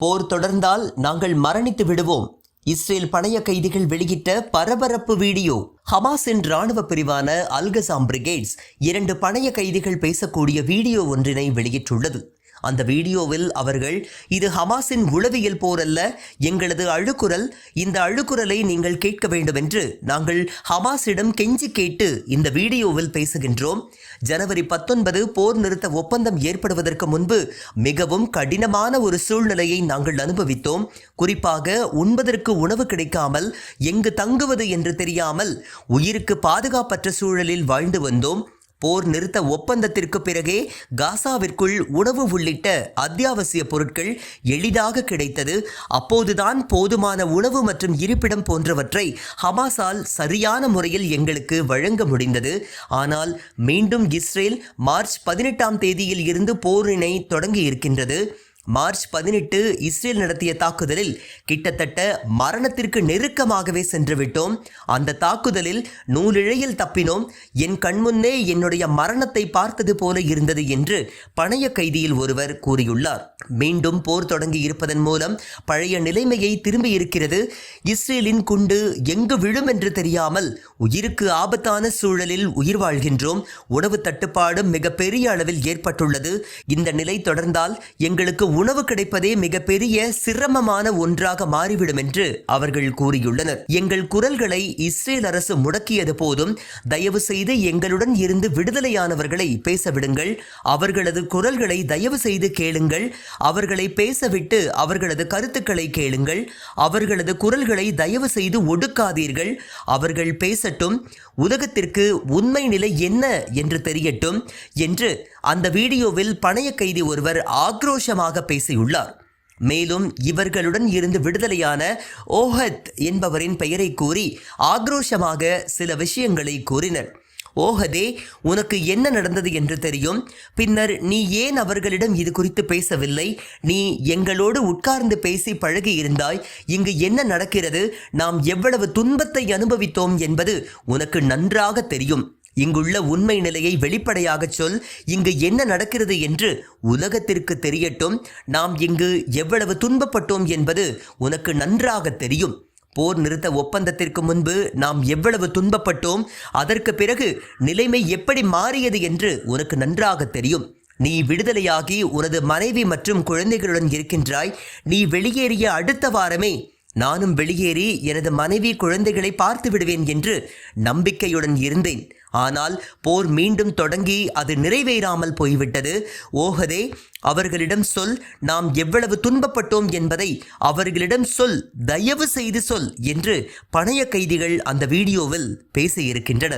போர் தொடர்ந்தால் நாங்கள் மரணித்து விடுவோம். இஸ்ரேல் பணைய கைதிகள் வெளியிட்ட பரபரப்பு வீடியோ. ஹமாஸின் ராணுவ பிரிவான அல்கசாம் பிரிகேட்ஸ் இரண்டு பணைய கைதிகள் பேசக்கூடிய வீடியோ ஒன்றினை வெளியிட்டுள்ளது. அந்த வீடியோவில் அவர்கள் இது ஹமாஸின் உளவியல் போர் அல்ல எங்களது அழுக்குரல் இந்த அழுக்குரலை நீங்கள் கேட்க வேண்டும் என்று நாங்கள் ஹமாஸிடம் கெஞ்சி கேட்டு இந்த வீடியோவில் பேசுகின்றோம். ஜனவரி பத்தொன்பது போர் நிறுத்த ஒப்பந்தம் ஏற்படுவதற்கு முன்பு மிகவும் கடினமான ஒரு சூழ்நிலையை நாங்கள் அனுபவித்தோம். குறிப்பாக உண்பதற்கு உணவு கிடைக்காமல் எங்கு தங்குவது என்று தெரியாமல் உயிருக்கு பாதுகாப்பற்ற சூழலில் வாழ்ந்து வந்தோம். போர் நிறுத்த ஒப்பந்தத்திற்கு பிறகே காசாவிற்குள் உணவு உள்ளிட்ட அத்தியாவசிய பொருட்கள் எளிதாக கிடைத்தது. அப்போதுதான் போதுமான உணவு மற்றும் இருப்பிடம் போன்றவற்றை ஹமாஸால் சரியான முறையில் எங்களுக்கு வழங்க முடிந்தது. ஆனால் மீண்டும் இஸ்ரேல் மார்ச் பதினெட்டாம் தேதியில் இருந்து போரினை தொடங்கி இருக்கின்றது மார்ச் பதினெட்டு இஸ்ரேல் நடத்திய தாக்குதலில் கிட்டத்தட்ட மரணத்திற்கு நெருக்கமாகவே சென்றுவிட்டோம். அந்த தாக்குதலில் நூலிழையில் தப்பினோம். என் கண்முன்னே என்னுடைய மரணத்தை பார்த்தது போல இருந்தது என்று பணைய கைதியில் ஒருவர் கூறியுள்ளார். மீண்டும் போர் தொடங்கி இருப்பதன் மூலம் பழைய நிலைமையை திரும்பி இருக்கிறது. இஸ்ரேலின் குண்டு எங்கு விழும் என்று தெரியாமல் உயிருக்கு ஆபத்தான சூழலில் உயிர் வாழ்கின்றோம். உணவு தட்டுப்பாடு மிக பெரிய அளவில் ஏற்பட்டுள்ளது. இந்த நிலை தொடர்ந்தால் எங்களுக்கு உணவு கிடைப்பதே மிகப்பெரிய சிரமமான ஒன்றாக மாறிவிடும் என்று அவர்கள் கூறியுள்ளனர். எங்கள் குரல்களை இஸ்ரேல் அரசு முடக்கியது போதும் தயவு செய்து எங்களுடன் இருந்து விடுதலையானவர்களை பேச விடுங்கள். அவர்களது குரல்களை தயவு செய்து கேளுங்கள். அவர்களை பேசவிட்டு அவர்களது கருத்துக்களை கேளுங்கள். அவர்களது குரல்களை தயவு செய்து ஒடுக்காதீர்கள். அவர்கள் பேசட்டும். உலகத்திற்கு உண்மை நிலை என்ன என்று தெரியட்டும் என்று அந்த வீடியோவில் பணைய கைதி ஒருவர் ஆக்ரோஷமாக பேசியுள்ளார். மேலும் இவர்களுடன் இருந்து விடுதலையான ஓஹத் என்பவரின் பெயரை கூறி ஆக்ரோஷமாக சில விஷயங்களை கூறினர். ஓஹதே உனக்கு என்ன நடந்தது என்று தெரியும். பின்னர் நீ ஏன் அவர்களிடம் இது குறித்து பேசவில்லை? நீ எங்களோடு உட்கார்ந்து பேசி பழகி இருந்தாய். இங்கு என்ன நடக்கிறது? நாம் எவ்வளவு துன்பத்தை அனுபவித்தோம் என்பது உனக்கு நன்றாக தெரியும். இங்குள்ள உண்மை நிலையை வெளிப்படையாகச் சொல். இங்கு என்ன நடக்கிறது என்று உலகத்திற்கு தெரியட்டும். நாம் இங்கு எவ்வளவு துன்பப்பட்டோம் என்பது உனக்கு நன்றாக தெரியும். போர் நிறுத்த ஒப்பந்தத்திற்கு முன்பு நாம் எவ்வளவு துன்பப்பட்டோம். அதற்கு பிறகு நிலைமை எப்படி மாறியது என்று உனக்கு நன்றாக தெரியும். நீ விடுதலையாகி உனது மனைவி மற்றும் குழந்தைகளுடன் இருக்கின்றாய். நீ வெளியேறிய அடுத்த வாரமே நானும் வெளியேறி எனது மனைவி குழந்தைகளை பார்த்து விடுவேன் என்று நம்பிக்கையுடன் இருந்தேன். ஆனால் போர் மீண்டும் தொடங்கி அது நிறைவேறாமல் போய்விட்டது. ஓகதே அவர்களிடம் சொல் நாம் எவ்வளவு துன்பப்பட்டோம் என்பதை அவர்களிடம் சொல் தயவு செய்து சொல் என்று பணைய கைதிகள் அந்த வீடியோவில் பேசியிருக்கின்றனர்.